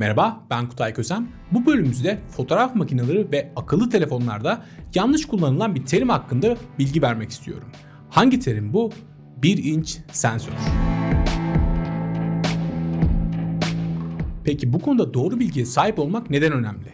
Merhaba, ben Kutay Kösem. Bu bölümümüzde fotoğraf makineleri ve akıllı telefonlarda yanlış kullanılan bir terim hakkında bilgi vermek istiyorum. Hangi terim bu? 1 inç sensör. Peki bu konuda doğru bilgiye sahip olmak neden önemli?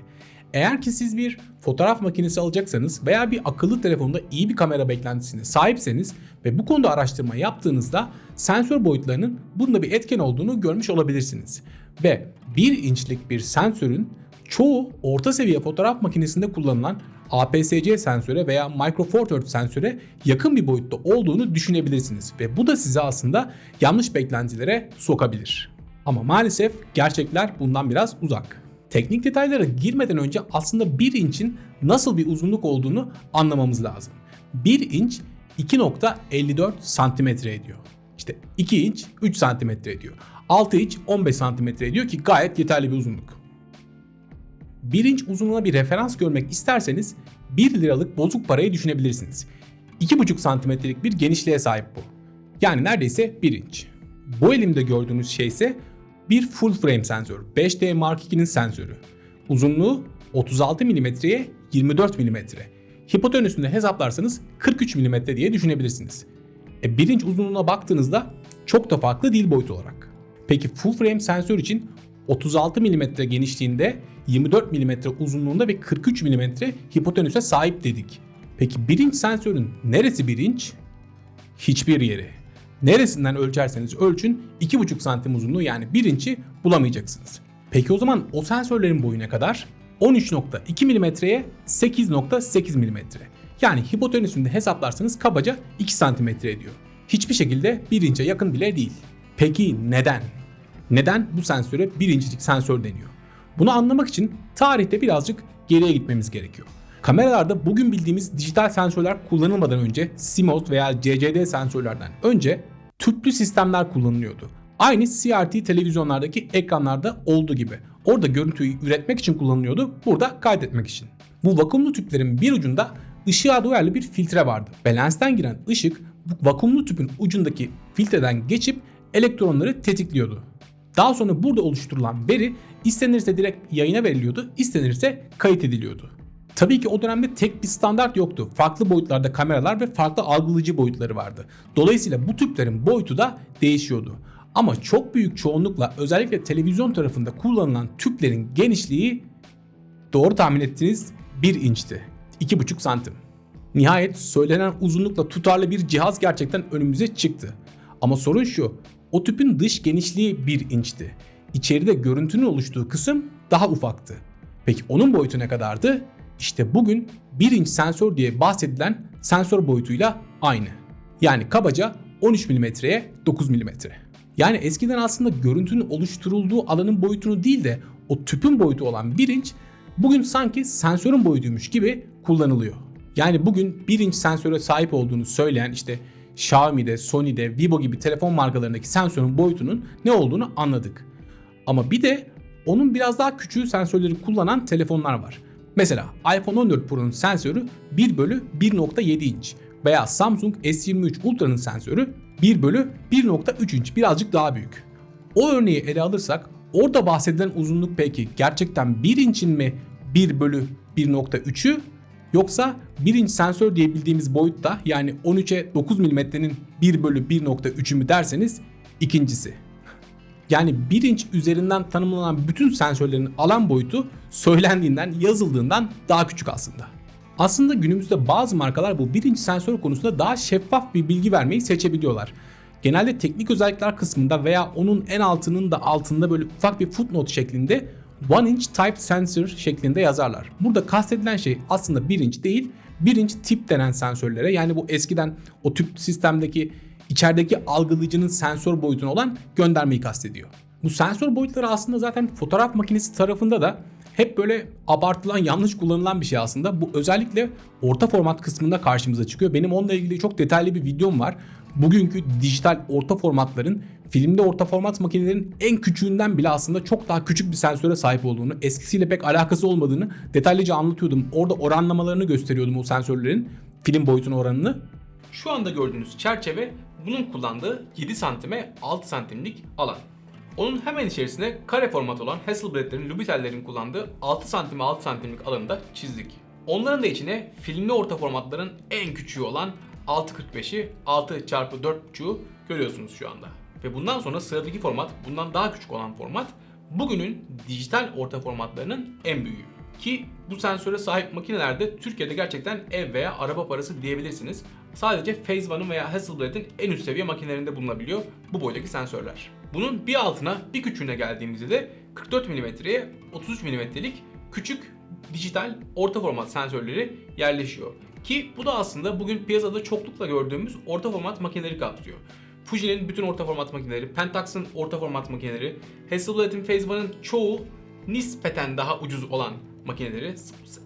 Eğer ki siz bir fotoğraf makinesi alacaksanız veya bir akıllı telefonda iyi bir kamera beklentisine sahipseniz ve bu konuda araştırma yaptığınızda sensör boyutlarının bunda bir etken olduğunu görmüş olabilirsiniz. Ve 1 inçlik bir sensörün çoğu orta seviye fotoğraf makinesinde kullanılan APS-C sensöre veya Micro Four Thirds sensöre yakın bir boyutta olduğunu düşünebilirsiniz ve bu da sizi aslında yanlış beklentilere sokabilir. Ama maalesef gerçekler bundan biraz uzak. Teknik detaylara girmeden önce aslında 1 inçin nasıl bir uzunluk olduğunu anlamamız lazım. 1 inç 2.54 santimetre ediyor. İşte 2 inç 3 santimetre ediyor. 6 inç 15 santimetre ediyor ki gayet yeterli bir uzunluk. 1 inç uzunluğuna bir referans görmek isterseniz 1 liralık bozuk parayı düşünebilirsiniz. 2,5 santimetrelik bir genişliğe sahip bu. Yani neredeyse 1 inç. Bu elimde gördüğünüz şey ise bir full frame sensör. 5D Mark II'nin sensörü. Uzunluğu 36 mm'ye 24 mm. Hipotenüsünü hesaplarsanız 43 mm diye düşünebilirsiniz. E, 1 inç uzunluğuna baktığınızda çok da farklı değil boyut olarak. Peki full frame sensör için 36 mm genişliğinde, 24 mm uzunluğunda ve 43 mm hipotenüse sahip dedik. Peki 1 inç sensörün neresi 1 inç? Hiçbir yeri. Neresinden ölçerseniz ölçün 2,5 santim uzunluğu yani 1 inçi bulamayacaksınız. Peki o zaman o sensörlerin boyu ne kadar? 13.2 mm'ye 8.8 mm. Yani hipotenüsünde hesaplarsanız kabaca 2 cm ediyor. Hiçbir şekilde 1 inçe yakın bile değil. Peki neden? Neden bu sensöre 1 inçlik sensör deniyor? Bunu anlamak için tarihte birazcık geriye gitmemiz gerekiyor. Kameralarda bugün bildiğimiz dijital sensörler kullanılmadan önce CMOS veya CCD sensörlerden önce tüplü sistemler kullanılıyordu. Aynı CRT televizyonlardaki ekranlarda olduğu gibi. Orada görüntüyü üretmek için kullanılıyordu, burada kaydetmek için. Bu vakumlu tüplerin bir ucunda ışığa duyarlı bir filtre vardı. Lensten giren ışık vakumlu tüpün ucundaki filtreden geçip elektronları tetikliyordu. Daha sonra burada oluşturulan veri istenirse direkt yayına veriliyordu, istenirse kayıt ediliyordu. Tabii ki o dönemde tek bir standart yoktu. Farklı boyutlarda kameralar ve farklı algılayıcı boyutları vardı. Dolayısıyla bu tüplerin boyutu da değişiyordu. Ama çok büyük çoğunlukla özellikle televizyon tarafında kullanılan tüplerin genişliği doğru tahmin ettiğiniz 1 inçti. 2,5 santim. Nihayet söylenen uzunlukla tutarlı bir cihaz gerçekten önümüze çıktı. Ama sorun şu, o tüpün dış genişliği 1 inçti. İçeride görüntünün oluştuğu kısım daha ufaktı. Peki onun boyutu ne kadardı? İşte bugün 1 inç sensör diye bahsedilen sensör boyutuyla aynı. Yani kabaca 13 mm'ye 9 mm. Yani eskiden aslında görüntünün oluşturulduğu alanın boyutunu değil de o tüpün boyutu olan 1 inç bugün sanki sensörün boyutuymuş gibi kullanılıyor. Yani bugün 1 inç sensöre sahip olduğunu söyleyen işte Xiaomi'de, Sony'de, Vivo gibi telefon markalarındaki sensörün boyutunun ne olduğunu anladık. Ama bir de onun biraz daha küçüğü sensörleri kullanan telefonlar var. Mesela iPhone 14 Pro'nun sensörü 1 bölü 1.7 inç veya Samsung S23 Ultra'nın sensörü 1 bölü 1.3 inç birazcık daha büyük. O örneği ele alırsak orada bahsedilen uzunluk peki gerçekten 1 inçin mi 1 bölü 1.3'ü yoksa 1 inç sensör diye bildiğimiz boyutta yani 13'e 9 mm'nin 1 bölü 1.3'ü mü derseniz ikincisi. Yani 1 inç üzerinden tanımlanan bütün sensörlerin alan boyutu söylendiğinden, yazıldığından daha küçük aslında. Aslında günümüzde bazı markalar bu 1 inç sensör konusunda daha şeffaf bir bilgi vermeyi seçebiliyorlar. Genelde teknik özellikler kısmında veya onun en altının da altında böyle ufak bir footnote şeklinde 1 inch type sensor şeklinde yazarlar. Burada kastedilen şey aslında 1 inç değil, 1 inç tip denen sensörlere yani bu eskiden o tüp sistemdeki içerideki algılayıcının sensör boyutuna olan göndermeyi kastediyor. Bu sensör boyutları aslında zaten fotoğraf makinesi tarafında da hep böyle abartılan, yanlış kullanılan bir şey aslında. Bu özellikle orta format kısmında karşımıza çıkıyor. Benim onunla ilgili çok detaylı bir videom var. Bugünkü dijital orta formatların filmde orta format makinelerin en küçüğünden bile aslında çok daha küçük bir sensöre sahip olduğunu, eskisiyle pek alakası olmadığını detaylıca anlatıyordum. Orada oranlamalarını gösteriyordum o sensörlerin film boyutuna oranını. Şu anda gördüğünüz çerçeve bunun kullandığı 7 santime 6 santimlik alan. Onun hemen içerisine kare format olan Hasselblad'lerin, Lubitel'lerin kullandığı 6 santim 6 santimlik alanda çizdik. Onların da içine filmli orta formatların en küçüğü olan 6.45'i 6 x 4.5'u görüyorsunuz şu anda. Ve bundan sonra sıradaki format bundan daha küçük olan format bugünün dijital orta formatlarının en büyüğü. Ki bu sensöre sahip makinelerde Türkiye'de gerçekten ev veya araba parası diyebilirsiniz. Sadece Phase One'ın veya Hasselblad'in en üst seviye makinelerinde bulunabiliyor bu boydaki sensörler. Bunun bir altına bir küçüğüne geldiğimizde de 44 mm'ye 33 mm'lik küçük dijital orta format sensörleri yerleşiyor. Ki bu da aslında bugün piyasada çoklukla gördüğümüz orta format makineleri kapsıyor. Fuji'nin bütün orta format makineleri, Pentax'ın orta format makineleri, Hasselblad'in Phase One'ın çoğu nispeten daha ucuz olan makineleri.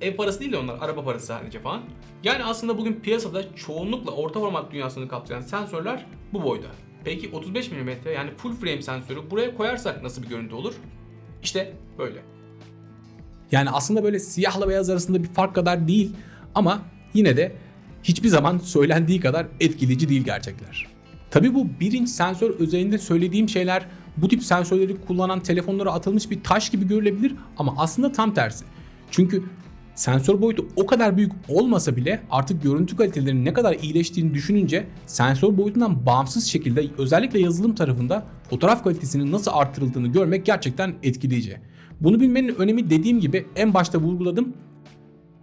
Ev parası değil de onlar, araba parası sadece falan. Yani aslında bugün piyasada çoğunlukla orta format dünyasını kapsayan sensörler bu boyda. Peki 35 mm yani full frame sensörü buraya koyarsak nasıl bir görüntü olur? İşte böyle. Yani aslında böyle siyahla beyaz arasında bir fark kadar değil ama yine de hiçbir zaman söylendiği kadar etkileyici değil gerçekler. Tabi bu birinci sensör özelinde söylediğim şeyler bu tip sensörleri kullanan telefonlara atılmış bir taş gibi görülebilir ama aslında tam tersi. Çünkü sensör boyutu o kadar büyük olmasa bile artık görüntü kalitelerinin ne kadar iyileştiğini düşününce sensör boyutundan bağımsız şekilde özellikle yazılım tarafında fotoğraf kalitesinin nasıl artırıldığını görmek gerçekten etkileyici. Bunu bilmenin önemi dediğim gibi en başta vurguladım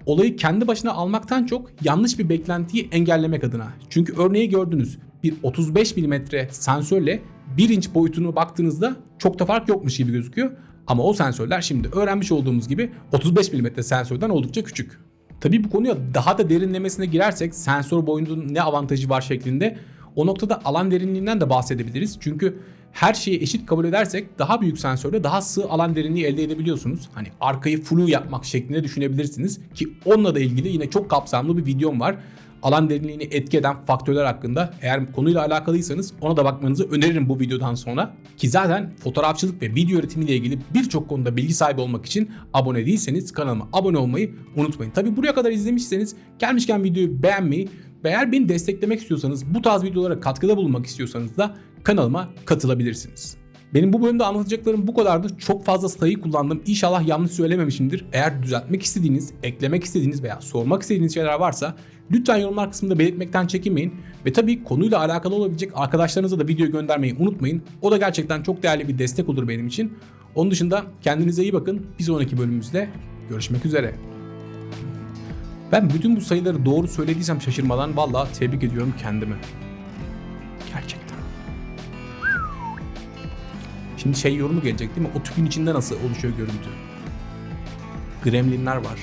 olayı kendi başına almaktan çok yanlış bir beklentiyi engellemek adına. Çünkü örneği gördünüz. Bir 35 mm sensörle 1 inç boyutunu baktığınızda çok da fark yokmuş gibi gözüküyor. Ama o sensörler şimdi öğrenmiş olduğumuz gibi 35 mm sensörden oldukça küçük. Tabii bu konuya daha da derinlemesine girersek sensör boyunun ne avantajı var şeklinde o noktada alan derinliğinden de bahsedebiliriz. Çünkü her şeyi eşit kabul edersek daha büyük sensörle daha sığ alan derinliği elde edebiliyorsunuz. Hani arkayı flu yapmak şeklinde düşünebilirsiniz ki onunla da ilgili yine çok kapsamlı bir videom var. Alan derinliğini etki eden faktörler hakkında eğer konuyla alakalıysanız ona da bakmanızı öneririm bu videodan sonra. Ki zaten fotoğrafçılık ve video üretimiyle ilgili birçok konuda bilgi sahibi olmak için abone değilseniz kanalıma abone olmayı unutmayın. Tabi buraya kadar izlemişseniz gelmişken videoyu beğenmeyi ve eğer beni desteklemek istiyorsanız bu tarz videolara katkıda bulunmak istiyorsanız da kanalıma katılabilirsiniz. Benim bu bölümde anlatacaklarım bu kadardı. Çok fazla sayı kullandım. İnşallah yanlış söylememişimdir. Eğer düzeltmek istediğiniz, eklemek istediğiniz veya sormak istediğiniz şeyler varsa lütfen yorumlar kısmında belirtmekten çekinmeyin. Ve tabii konuyla alakalı olabilecek arkadaşlarınıza da video göndermeyi unutmayın. O da gerçekten çok değerli bir destek olur benim için. Onun dışında kendinize iyi bakın. Bir sonraki bölümümüzde görüşmek üzere. Ben bütün bu sayıları doğru söylediysem şaşırmadan vallahi tebrik ediyorum kendimi. Gerçekten. Şimdi şey yorumu gelecek değil mi? O tüpün içinde nasıl oluşuyor görüntü? Gremlinler var.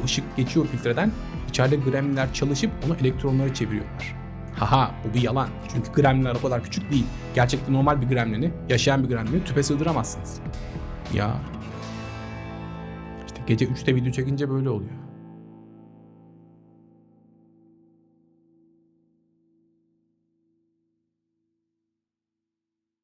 O ışık geçiyor filtreden. İçeride gremlinler çalışıp onu elektronlara çeviriyorlar. Haha bu bir yalan. Çünkü gremlinler o kadar küçük değil. Gerçekten normal bir gremlini, yaşayan bir gremlini tüpe sığdıramazsınız. Ya. İşte gece 3'te video çekince böyle oluyor.